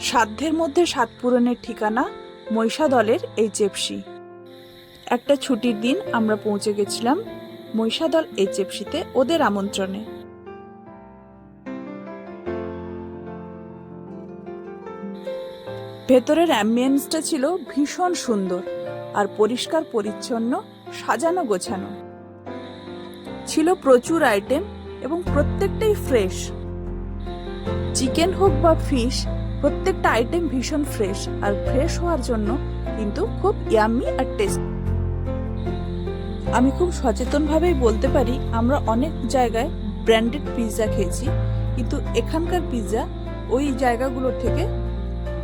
সাধ্যের মধ্যে সাত পূরণের ঠিকানা মহিষাদলের এই চেপসি একটা ছুটির দিন আমরা পৌঁছে গেছিলাম মহিষাদল এই চেপসিতে ওদের আমন্ত্রণে। ভেতরের অ্যাম্বিয়েন্সটা ছিল ভীষণ সুন্দর আর পরিষ্কার পরিচ্ছন্ন, সাজানো গোছানো। ছিল প্রচুর আইটেম এবং প্রত্যেকটাই ফ্রেশ। চিকেন হোক বা ফিশ প্রত্যেকটা আইটেম ভীষণ ফ্রেশ আর ফ্রেশ হওয়ার জন্য কিন্তু খুব ইয়াম্মি আর টেস্ট আমি খুব সচেতনভাবেই বলতে পারি, আমরা অনেক জায়গায় ব্র্যান্ডেড পিৎজা খেয়েছি, কিন্তু এখানকার পিৎজা ওই জায়গাগুলোর থেকে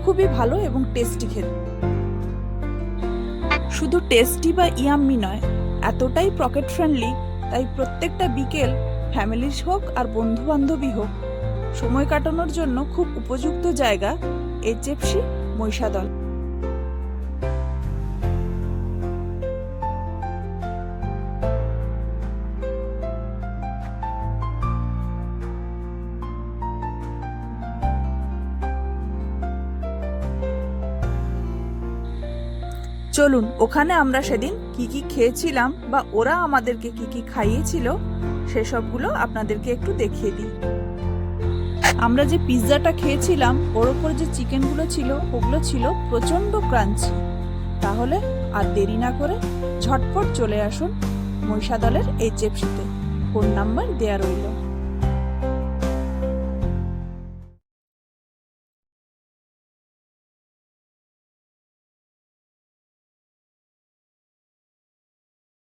খুবই ভালো এবং টেস্টি খেতে। শুধু টেস্টি বা ইয়াম্মি নয়, এতটাই পকেট ফ্রেন্ডলি তাই প্রত্যেকটা বিকেল ফ্যামিলির হোক আর বন্ধু বান্ধবী হোক সময় কাটানোর জন্য খুব উপযুক্ত জায়গা এইচএফসি মহিষাদল। চলুন, ওখানে আমরা সেদিন কি কি খেয়েছিলাম বা ওরা আমাদেরকে কি কি খাইয়েছিল, সেসবগুলো আপনাদেরকে একটু দেখিয়ে দিই। আমরা যে পিৎজাটা খেয়েছিলাম, ওর ওপর যে চিকেনগুলো ছিল, ওগুলো ছিল প্রচণ্ড ক্রাঞ্চি। তাহলে আর দেরি না করে ঝটপট চলে আসুন মহিষাদলের এই চেপসিতে ফোন নাম্বার দেয়া রইল।